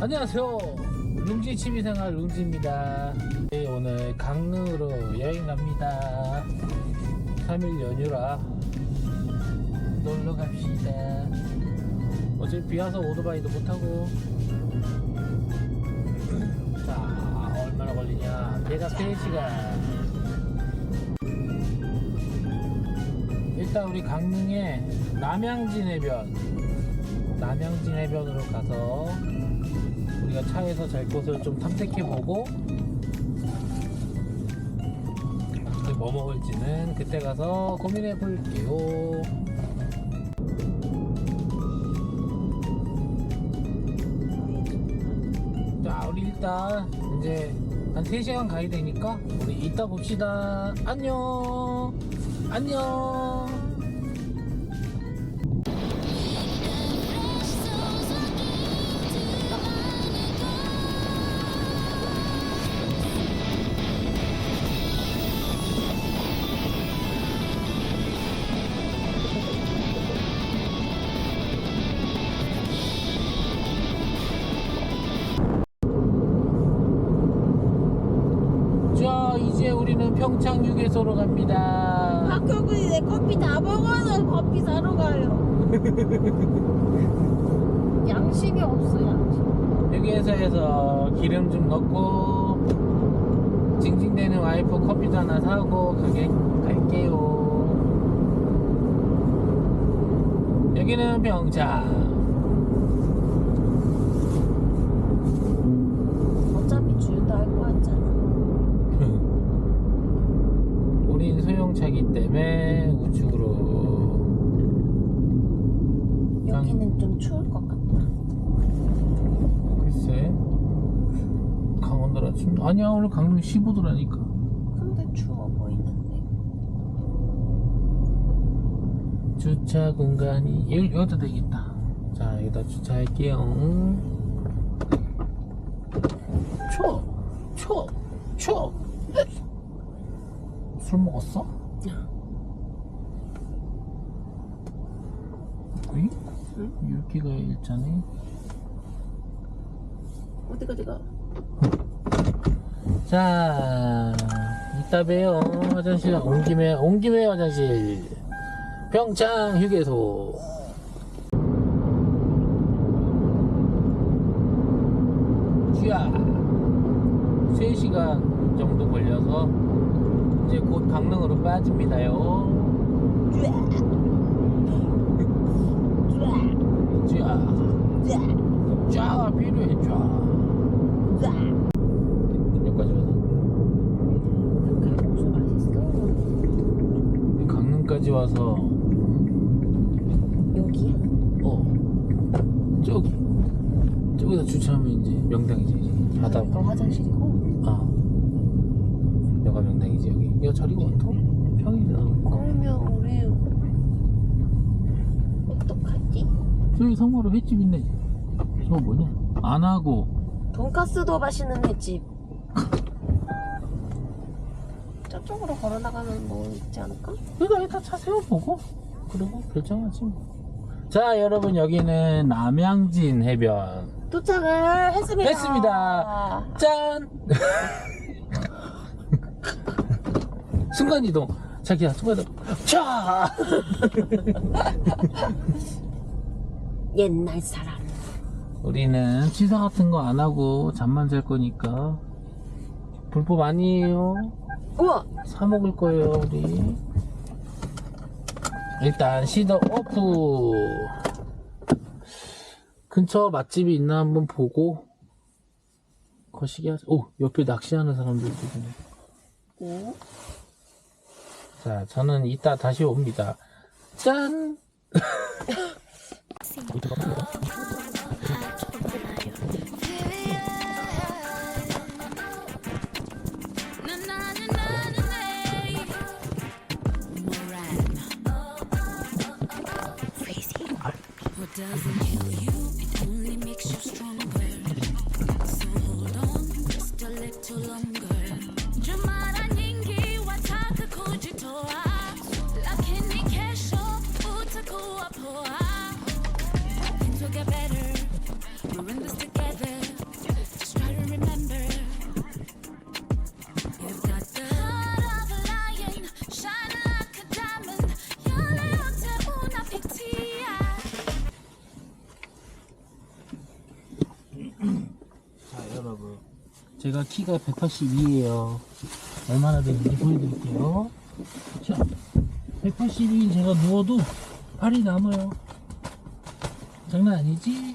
안녕하세요. 룽지 취미생활 룽지입니다. 네, 오늘 강릉으로 여행 갑니다. 3일 연휴라 놀러 갑시다. 어제 비 와서 오토바이도 못 타고. 자, 얼마나 걸리냐? 배가 3시간. 일단 우리 강릉에 남양진 해변 남양진 해변으로 가서 우리가 차에서 잘 곳을 좀 탐색해보고 그뭐 먹을지는 그때 가서 고민해 볼게요. 자, 우리 일단 이제 한 3시간 가야 되니까 우리 이따 봅시다. 안녕. 안녕. 이제 우리는 평창 휴게소로 갑니다. 박효근이 내 커피 다 먹어서 커피 사러 가요. 양심이 없어 양심. 휴게소에서 기름 좀 넣고 징징대는 와이프 커피도 하나 사고 가게 갈게요. 여기는 평창. 어차피 줄도 알고 왔잖아. 우린 소형차기 때문에 우측으로 여기는 좀 추울 것 같다. 글쎄. 강원도라 좀 아니야 오늘 강릉 15도라니까. 근데 추워 보이는데. 주차 공간이 여기, 여기도 되겠다. 자 여기다 주차할게요. 추워 추워 추워. 술 먹었어? 어이? 율기가 일자네 어디가 어디가? 자, 이따 봬요. 화장실, 온 김에, 온 김에 화장실. 평창 휴게소. 쥐야. 3시간 정도 걸려서, 이제 곧 강릉으로 빠집니다요. 쥐야. 쥐가 필요해, 쥐. 여기까지 와서. 강릉까지 여기야? 어 저기 저기다 주차하면 이제 명당이지 이제 바다 여기가 화장실이고. 아 여가 명당이지 여기 야 자리가 많다 평이다 그러면 우리 어떡하지? 저기 성마로 횟집 있네 저거 뭐냐 안 하고 돈가스도 맛있는 횟집. 저쪽으로 걸어 나가면 뭐 있지 않을까? 그러니까 일단 차 세워보고 그리고 결정하지 뭐. 자 여러분 여기는 남양진 해변 도착을 했습니다. 했습니다. 짠! 순간이동. 자기야, 순간이동. 자! 옛날 사람. 우리는 취사 같은 거 안 하고 잠만 잘 거니까. 불법 아니에요. 우와! 사 먹을 거예요, 우리. 일단 시더 오프. 근처 맛집이 있나 한번 보고 거시기 하자. 오, 옆에 낚시하는 사람들 있네. 오. 자, 저는 이따 다시 옵니다. 짠! What We're in this together. Just try to remember. You've got the heart of a lion, shining like a diamond. 열의 어태운 빛이야. 자 여러분 제가 키가 182예요 얼마나 되는지 보여드릴게요 자 182인 제가 누워도 팔이 남아요 장난 아니지?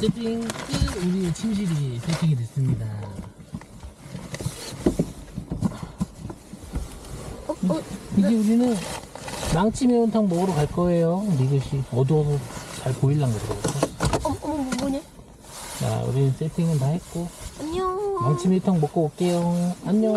세팅 끝! 우리 침실이 세팅이 됐습니다. 이제 우리는 망치 매운탕 먹으러 갈 거예요. 리그 씨 어두워서 잘 보일랑 그러거든. 어머 어머 뭐, 뭐냐? 자, 우리는 세팅은 다 했고 안녕. 망치 매운탕 먹고 올게요. 안녕.